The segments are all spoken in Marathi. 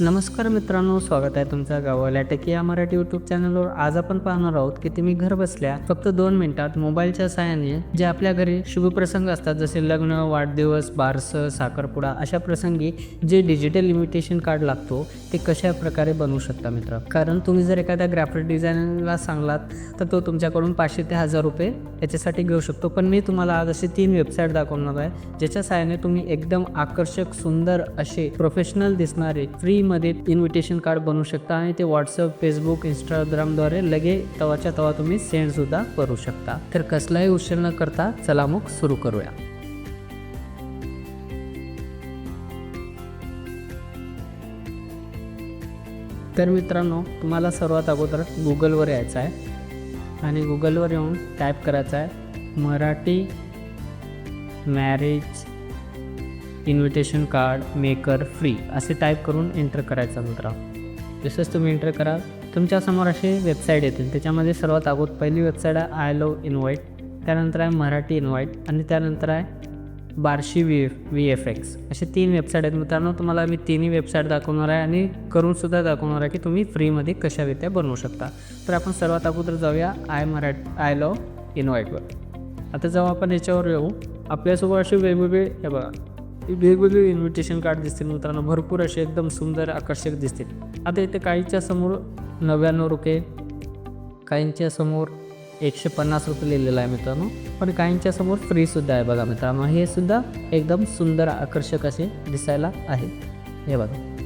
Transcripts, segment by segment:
नमस्कार मित्रांनो स्वागत आहे तुमचा गावाला. टेकी या मराठी यूट्यूब चॅनलवर आज आपण पाहणार आहोत की तुम्ही घर बसल्या फक्त दोन मिनिटात मोबाईलच्या सहाय्याने जे आपल्या घरी शुभप्रसंग असतात जसे लग्न वाढदिवस बारसं साखरपुडा अशा प्रसंगी जे डिजिटल इन्व्हिटेशन कार्ड लागतो ते कशा प्रकारे बनवू शकता मित्र? कारण तुम्ही जर एखाद्या ग्राफिक डिझायनरला सांगलात तर तो तुमच्याकडून पाचशे ते हजार रुपये याच्यासाठी घेऊ शकतो. पण मी तुम्हाला आज असे तीन वेबसाईट दाखवणार आहे ज्याच्या सहाय्याने तुम्ही एकदम आकर्षक सुंदर असे प्रोफेशनल दिसणारे मध्ये इन्व्हिटेशन कार्ड बनवू शकता आणि ते व्हॉट्सअप फेसबुक इंस्टाग्रामद्वारे लगे तवाच्या तवा तुम्ही सेंडसुद्धा करू शकता. तर कसलाही उशीर न करता चला मग सुरू करूया. तर मित्रांनो तुम्हाला सर्वात अगोदर गुगलवर यायचं आहे. आणि गुगलवर येऊन टाईप करायचं आहे Marathi marriage invitation card maker free असे टाईप करून एंटर करायचं मित्रा. जसंच तुम्ही एंटर कराल तुमच्यासमोर असे वेबसाईट येतील. त्याच्यामध्ये सर्वात अगोदर पहिली वेबसाईट आहे आय लव इन्व्हाइट. त्यानंतर आहे मराठी इन्व्हाइट. आणि त्यानंतर आहे Barshi V F V F X असे तीन वेबसाईट आहेत मित्रांनो. तुम्हाला मी तिन्ही वेबसाईट दाखवणार आहे आणि करूनसुद्धा दाखवणार आहे की तुम्ही फ्रीमध्ये कशारित्या बनवू शकता. तर आपण सर्वात अगोदर जाऊया आय मराठी आय लव इन्व्हाइटवर. आता जेव्हा आपण याच्यावर येऊ. आपल्यासोबत असे वेगवेगळे हे बघा. वेगवेगळे इन्व्हिटेशन कार्ड दिसतील मित्रांनो. भरपूर असे एकदम सुंदर आकर्षक दिसतील. आता इथे काहीच्या समोर नव्याण्णव रुपये काहींच्या समोर एकशे पन्नास रुपये लिहिलेलं आहे मित्रांनो. पण काहींच्या समोर फ्रीसुद्धा आहे बघा मित्रांनो. हे सुद्धा एकदम सुंदर आकर्षक असे दिसायला आहे. हे बघा.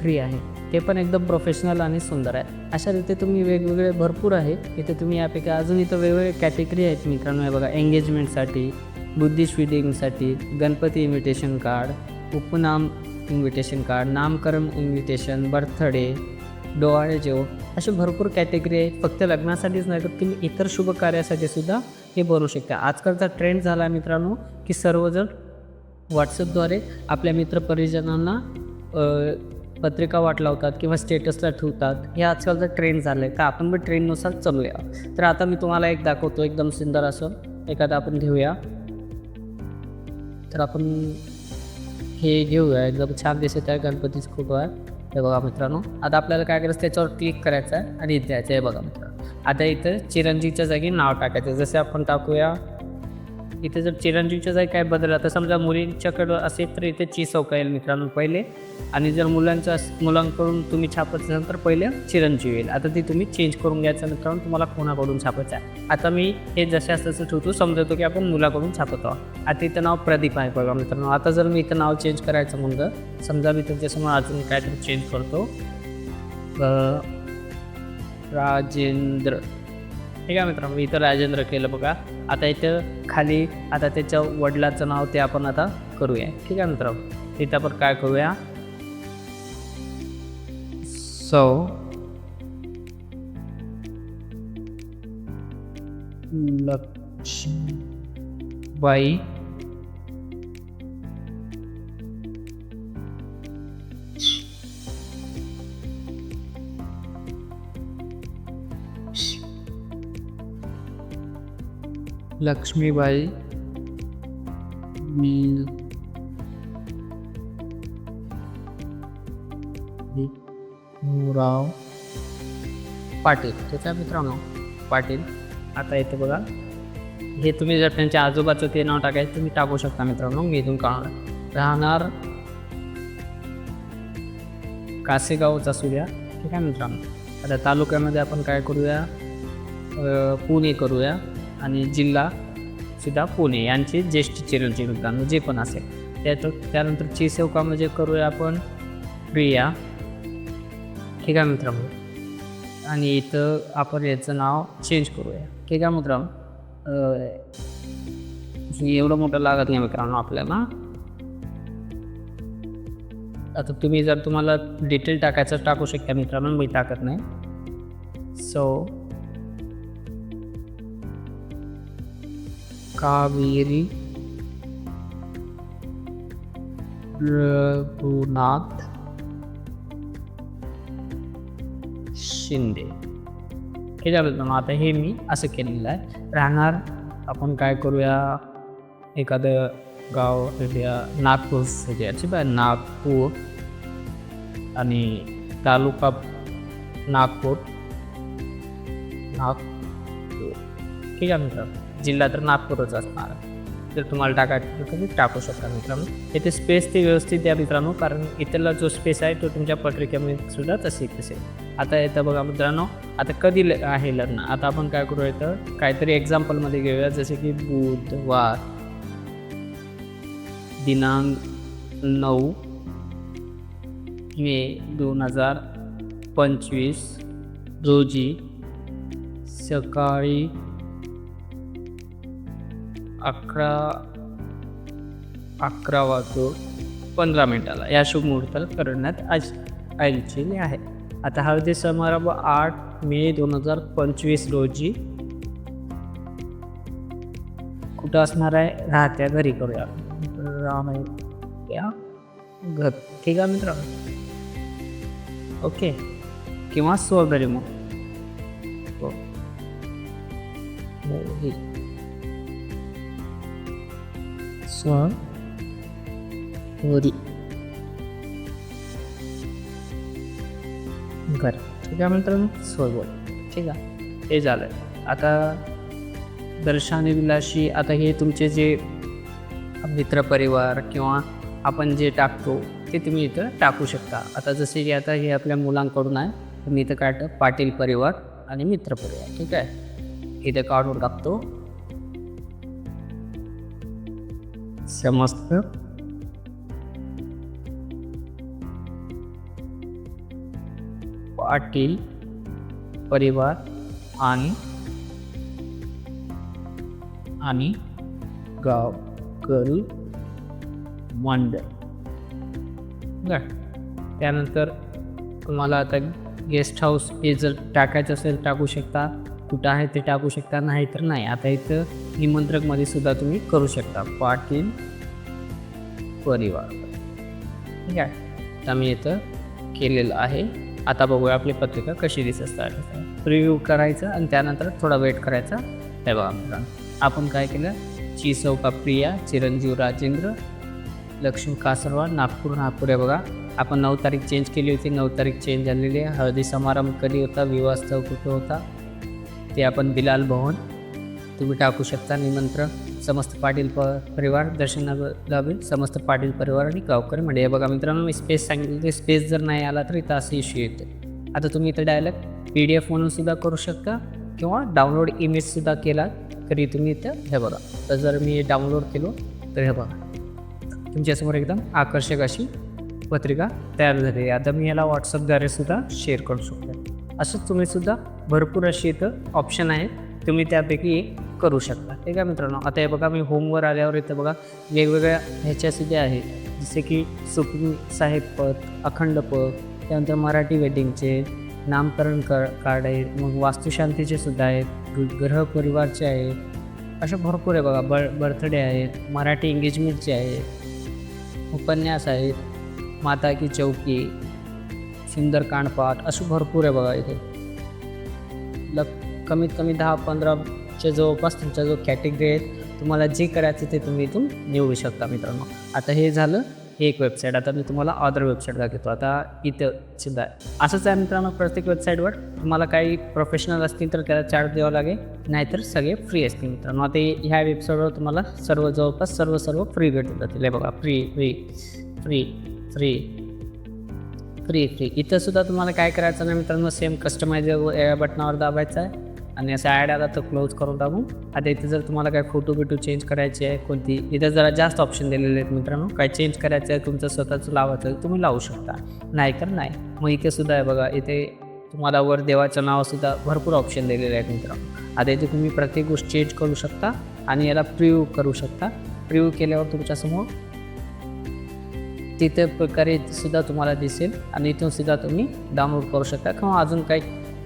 फ्री आहे. ते पण एकदम प्रोफेशनल आणि सुंदर आहे. अशा रीते तुम्ही वेगवेगळे भरपूर आहे. इथे तुम्ही यापैकी अजून इथं वेगवेगळे कॅटेगरी आहेत मित्रांनो. हे बघा एंगेजमेंटसाठी बुद्धिस्ट विडिंगसाठी गणपती इन्व्हिटेशन कार्ड उपनाम इन्व्हिटेशन कार्ड नामकरण इन्व्हिटेशन बर्थडे डोहाळे जेव असे भरपूर कॅटेगरी आहेत फक्त लग्नासाठीच नाही तर तुम्ही इतर शुभ कार्यासाठी सुद्धा हे बनवू शकता. आजकालचा ट्रेंड झाला आहे मित्रांनो की सर्वजण व्हॉट्सअपद्वारे आपल्या मित्रपरिजनांना पत्रिका वाट लावतात किंवा स्टेटसला ठेवतात. हे आजकालचा ट्रेंड झालं आहे तर आपण पण ट्रेंडनुसार चालूया. तर आता मी तुम्हाला एक दाखवतो एकदम सुंदर असं. एखादा आपण घेऊया. तर आपण हे घेऊया. एकदम छान दिसत आहे गणपतीचं फोटो आहे. हे बघा मित्रांनो. आता आपल्याला काय करायचं त्याच्यावर क्लिक करायचं आहे आणि द्यायचं आहे बघा मित्रांनो. आता इथं चिरंजीवच्या जागी नाव टाकायचं जसे आपण टाकूया इथे जर चिरंजीवच्या जागी काय बदल आता समजा मुलींच्याकडं असेल तर इथे ची येईल मित्रांनो पहिले. आणि जर मुलांचं मुलांकडून तुम्ही छापत असाल तर पहिले चिरंजीव येईल. आता ती तुम्ही चेंज करून घ्यायचं मित्रांनो तुम्हाला कोणाकडून छापायचं आहे? आता मी हे जसे तसं ठेवतो समजवतो की आपण मुलाकडून छापत आहोत. आता इथं नाव प्रदीप आहे बघा मित्रांनो. आता जर मी इथं नाव चेंज करायचं म्हणलं समजा मी तुमच्यासमोर अजून काहीतरी चेंज करतो. राजेंद्र. ठीक आहे मित्रांनो मी इथं राजेंद्र केलं बघा. आता इथं खाली आता त्याच्या वडिलाचं नाव ते आपण आता करूया. ठीक आहे मित्रांनो इथं आपण काय करूया? सौ लक्ष्मीबाई लक्ष्मीबाई मी राव पाटील. त्याच्या मित्रांनो पाटील. आता येतं बघा. हे तुम्ही जर त्यांच्या आजोबाचं ते नाव टाकायचं तुम्ही टाकू शकता मित्रांनो. मी इथून कळणार राहणार कासेगावचा सूर्या ठीक आहे मित्रांनो. आता तालुक्यामध्ये आपण काय करूया? पुणे करूया. आणि जिल्हा सुद्धा पुणे यांचे ज्येष्ठ चिरंजीव मित्रांनो जे पण असेल. त्यात त्यानंतर म्हणजे करूया आपण प्रिया ठीक आहे मित्रांनो आणि इथं आपण याचं नाव चेंज करूया. ठीक आहे मित्रांनो एवढं मोठं लागत नाही मित्रांनो आपल्याला. आता तुम्ही जर तुम्हाला डिटेल टाकायचं टाकू शकता मित्रांनो मी टाकत नाही. सो कावेरी रघुनाथ शिंदे. हे झालं मग आता हे मी असं केलेलं आहे. राहणार आपण काय करूया? एखादं गाव नागपूर याची बाय नागपूर आणि तालुका नागपूर. नागपूर. ठीक आहे मित्र जिल्हा तर नागपूरच असणार. तर जर तुम्हाला टाकायचं तर तुम्ही टाकू शकता मित्रांनो. इथे स्पेस ती व्यवस्थित द्या मित्रांनो कारण इथला जो स्पेस आहे तो तुमच्या पत्रिकेमध्ये सुद्धा तसे असेल आता येतं बघा मित्रांनो आता कधी ल- आहे लग्न? आता आपण काय करू इथं? काहीतरी एक्झाम्पलमध्ये घेऊया जसे की बुधवार दिनांक नऊ मे दोन हजार पंचवीस रोजी सकाळी अकरा अकरा वाजून पंधरा मिनिटाला. या शुभ मुहूर्ताला करण्यात आज आयोजिले आहे. आता हळदी समारंभ आठ मे दोन हजार पंचवीस रोजी कुठं असणार आहे? राहत्या घरी करूया. राहत्या घर. ठीक आहे मित्र? ओके. किंवा सोबरी मग. हो. हो, घरी घर ठीक आहे मित्रांनो स्वगोल ठीक आहे हे झालं आता दर्शाने विलाशी आता हे तुमचे जे मित्रपरिवार किंवा आपण जे टाकतो ते तुम्ही इथं टाकू शकता आता जसे की आता हे आपल्या मुलांकडून आहे मी इथं काढतं पाटील परिवार आणि मित्रपरिवार ठीक आहे इथं काढून टाकतो समस्त. पाटील परिवार आणि आणि गाव करू मंडळ. त्यानंतर तुम्हाला आता गेस्ट हाऊस हे जर टाकायचं असेल टाकू शकता. कुठं आहे ते टाकू शकता नाही तर नाही. आता इथं निमंत्रकमध्ये सुद्धा तुम्ही करू शकता. पाटील परिवार. ठीक आहे? तर मी इथं केलेलं आहे. आता बघूया आपली पत्रिका कशी दिसत आहे. रिव्ह्यू करायचं आणि त्यानंतर थोडा वेट करायचा. हे बघा मित्रांनो. आपण काय केलं? ची चौका प्रिया चिरंजीव राजेंद्र लक्ष्मी कासरवाड नागपूर नागपूर आहे बघा. आपण नऊ तारीख चेंज केली होती. नऊ तारीख चेंज झालेली आहे. हळदी समारंभ कधी होता? विवाहस्थळ कुठं होता? ते आपण बिलाल भवन तुम्ही टाकू शकता निमंत्रण समस्त पाटील प परिवार दर्शनाला लावेल समस्त पाटील परिवार आणि गावकरी म्हणजे हे बघा मित्रांनो मी स्पेस सांगितलं ते स्पेस जर नाही आला तर इथं असं इश्यू येते आता तुम्ही इथं डायरेक्ट पी डी एफ म्हणून सुद्धा करू शकता किंवा डाउनलोड इमेजसुद्धा केला तरी तुम्ही इथं हे बघा. तर जर मी डाउनलोड केलो तर हे बघा. तुमच्यासमोर एकदम आकर्षक अशी पत्रिका तयार झाली आता मी याला व्हॉट्सअपद्वारे सुद्धा शेअर करू शकतो. असंच तुम्ही सुद्धा भरपूर अशी इथं ऑप्शन आहेत. तुम्ही त्यापैकी एक करू शकता. ठीक आहे मित्रांनो? आता हे बघा मी होमवर आल्यावर इथं बघा वेगवेगळ्या ह्याच्या सुद्धा आहेत जसे की सुखमी साहेब पद अखंड पद त्यानंतर मराठी वेडिंगचे नामकरण कर कार्ड आहेत मग वास्तुशांतीचे सुद्धा आहेत ग्रह परिवारचे आहेत. असे भरपूर आहे बघा बर बर्थडे आहेत मराठी एंगेजमेंटचे आहेत उपन्यास आहेत माता की चौकी सुंदर कांडपाठ असे भरपूर आहे बघा इथे. कमीत कमी दहा पंधराच्या जवळपास तुमच्या जो कॅटेगरी आहेत तुम्हाला जे करायचं ते तुम्ही इथून निवडू शकता मित्रांनो. आता हे झालं हे एक वेबसाईट आता मी तुम्हाला अदर वेबसाईट दाखवतो. आता इथं सुद्धा. असंच आहे मित्रांनो प्रत्येक वेबसाईटवर तुम्हाला काही प्रोफेशनल असतील तर त्याला चार्ज द्यावा लागेल. नाहीतर सगळे फ्री असतील मित्रांनो. आता ह्या वेबसाईटवर तुम्हाला सर्व जवळपास सर्व सर्व फ्री भेटून जातील. हे बघा free free free free free free इथं सुद्धा तुम्हाला काय करायचं नाही मित्रांनो. सेम कस्टमाइज या बटनावर दाबायचं आहे. आणि असं ॲड आला तर क्लोज करून टाकू. आता इथे जर तुम्हाला काय फोटो बिटो चेंज करायचे आहे कोणती इथं जरा जास्त ऑप्शन दिलेले आहेत मित्रांनो. काय चेंज करायचं आहे तुमचं स्वतःचं लावायचं तुम्ही लावू शकता. नाही तर नाही. मग इथे सुद्धा आहे बघा इथे तुम्हाला वर देवाचं नावसुद्धा भरपूर ऑप्शन दिलेले आहेत मित्रांनो. आता इथे तुम्ही प्रत्येक गोष्ट चेंज करू शकता आणि याला प्रिव्ह करू शकता. प्रिव्ह केल्यावर तुमच्यासमोर तिथे प्रकारे सुद्धा तुम्हाला दिसेल आणि इथून सुद्धा तुम्ही डाउनलोड करू शकता. किंवा अजून काही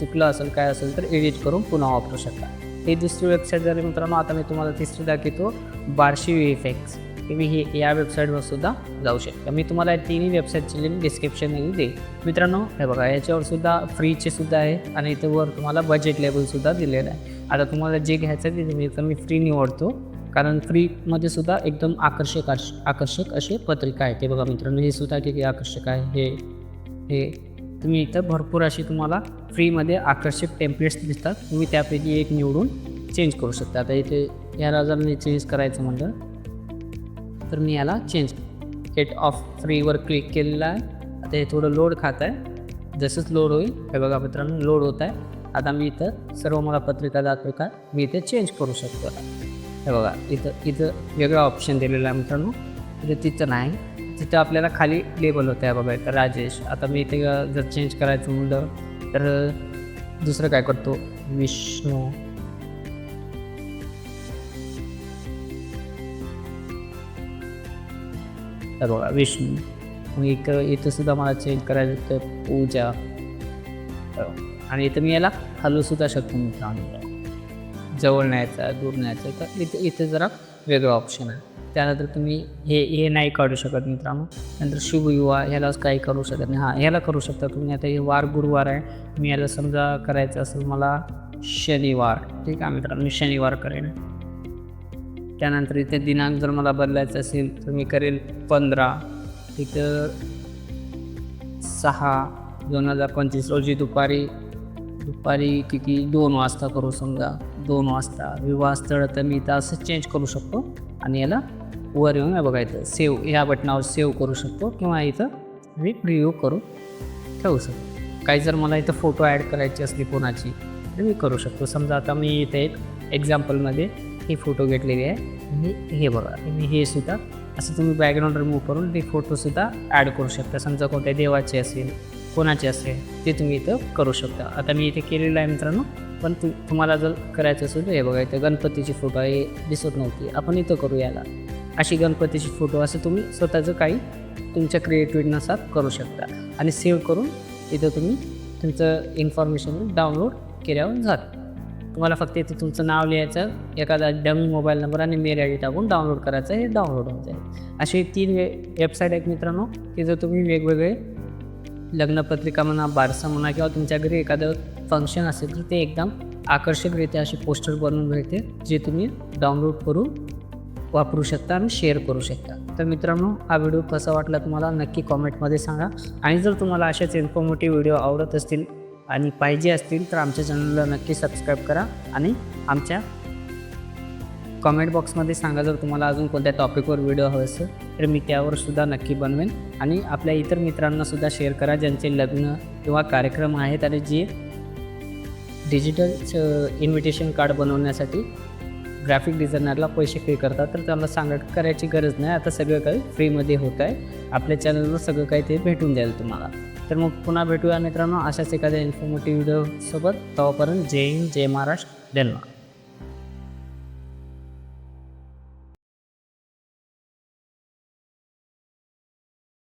चुकलं असेल काय असेल तर एडिट करून पुन्हा वापरू शकता. ही दुसरी वेबसाईट झाली मित्रांनो आता मी तुम्हाला तिसरी दाखवतो बार्शी इफेक्ट्स तुम्ही ही या वेबसाईटवर सुद्धा जाऊ शकता. मी तुम्हाला या तिन्ही वेबसाईटची लिंक डिस्क्रिप्शनमध्ये देईल मित्रांनो हे बघा याच्यावर सुद्धा फ्रीचे सुद्धा आहे आणि इथे वर तुम्हाला बजेट लेवलसुद्धा दिलेलं आहे. आता तुम्हाला जे घ्यायचं आहे ते तुम्ही तर मी फ्री निवडतो. कारण फ्रीमध्ये सुद्धा एकदम आकर्षक आश- आकर्षक असे पत्रिका आहे ते बघा मित्रांनो हे सुद्धा किती आकर्षक आहे. हे हे तुम्ही इथं भरपूर अशी तुम्हाला फ्रीमध्ये आकर्षक टेम्पलेट्स दिसतात. तुम्ही त्यापैकी एक निवडून चेंज करू शकता. आता इथे याला जर मी चेंज करायचं म्हणलं तर मी याला चेंज गेट ऑफ फ्रीवर क्लिक केलेला आहे. आता हे थोडं लोड खात आहे. जसंच लोड होईल हे बघा मित्रांनो लोड होत आहे. आता मी इथं सर्व मला पत्रिका दाखविका मी इथे चेंज करू शकतो. हे बघा इथं इथं वेगळा ऑप्शन दिलेला आहे मित्रांनो. तिथं तिथं नाही. तिथं आपल्याला खाली लेबल होतं आहे बघा राजेश. आता मी इथे जर चेंज करायचं म्हणलं तर दुसरं काय करतो? विष्णू. तर बघा विष्णू. मग एक इथं सुद्धा मला चेंज करायचं होतं पूजा. आणि इथं मी याला हलवू सुद्धा शकतो मित्रांनो जवळ न्यायचा दूर न्यायचा तर इथं इथं जरा वेगळं ऑप्शन आहे. त्यानंतर तुम्ही हे हे नाही काढू शकत मित्रांनो. नंतर शुभ युवा ह्यालाच काही करू शकत नाही. हां ह्याला करू शकता तुम्ही. आता हे वार गुरुवार आहे. मी याला समजा करायचं असेल मला शनिवार. ठीक आहे मित्रांनो मी शनिवार करेन. त्यानंतर इथे दिनांक जर मला बदलायचा असेल तर मी करेल पंधरा. इथं सहा दोन हजार पंचवीस. रोजी दुपारी दुपारी किती दोन वाजता करू समजा. दोन वाजता. विवाह स्थळ तर मी इथं असं चेंज करू शकतो. आणि याला वर येऊन हे बघा इथं सेव ह्या बटनावर सेव्ह करू शकतो किंवा इथं मी प्रिव्ह्यू करून ठेवू शकतो. काही जर मला इथं फोटो ॲड करायची असली कोणाची तर मी करू शकतो. समजा आता मी इथे एक एक्झाम्पलमध्ये ही फोटो घेतलेली आहे. मी हे बघा मी हे सुद्धा असं तुम्ही बॅकग्राऊंड रिमूव्ह करून ते फोटोसुद्धा ॲड करू शकता. समजा कोणत्या देवाचे असेल कोणाचे असेल ते तुम्ही इथं करू शकता. आता मी इथे केलेलं आहे मित्रांनो पण तु तुम्हाला जर करायचं असेल तर हे बघा इथं गणपतीची फोटो आहे दिसत नव्हती. आपण इथं करू याला. अशी गणपतीची फोटो असं तुम्ही स्वतःचं काही तुमच्या क्रिएटिव्हिटीनुसार करू शकता. आणि सेव्ह करून इथं तुम्ही तुमचं इन्फॉर्मेशन डाउनलोड केल्यावर जातं तुम्हाला फक्त इथे तुमचं नाव लिहायचं एखादा डमी मोबाईल नंबर आणि मेल आय डी टाकून डाउनलोड करायचं हे डाउनलोड होऊन जाईल. असे तीन वे वेबसाईट आहेत मित्रांनो की जर तुम्ही वेगवेगळे लग्नपत्रिका म्हणा बारसा म्हणा किंवा तुमच्या घरी एखादं फंक्शन असेल तर ते एकदम आकर्षकरित्या असे पोस्टर बनवून मिळते जे तुम्ही डाउनलोड करून वापरू शकता आणि शेअर करू शकता. तर मित्रांनो हा व्हिडिओ कसा वाटला तुम्हाला? नक्की कॉमेंटमध्ये सांगा. आणि जर तुम्हाला अशाच इन्फॉर्मेटिव्ह व्हिडिओ आवडत असतील आणि पाहिजे असतील तर आमच्या चॅनलला नक्की सबस्क्राईब करा आणि आमच्या कॉमेंट बॉक्समध्ये सांगा जर तुम्हाला अजून कोणत्या टॉपिकवर व्हिडिओ हवे असेल तर मी त्यावर सुद्धा नक्की बनवेन. आणि आपल्या इतर मित्रांनासुद्धा शेअर करा ज्यांचे लग्न किंवा कार्यक्रम आहेत आणि जे डिजिटल इन्व्हिटेशन कार्ड बनवण्यासाठी ग्राफिक डिझायनरला पैसे पे करतात तर त्यांना सांगा करायची गरज नाही आता सगळं काही फ्रीमध्ये होत आहे. आपल्या चॅनलवर सगळं काही ते भेटून जाईल तुम्हाला. तर मग पुन्हा भेटूया मित्रांनो अशाच एखाद्या इन्फॉर्मेटिव्ह व्हिडिओसोबत तेव्हापर्यंत जय हिंद जय महाराष्ट्र धन्यवाद.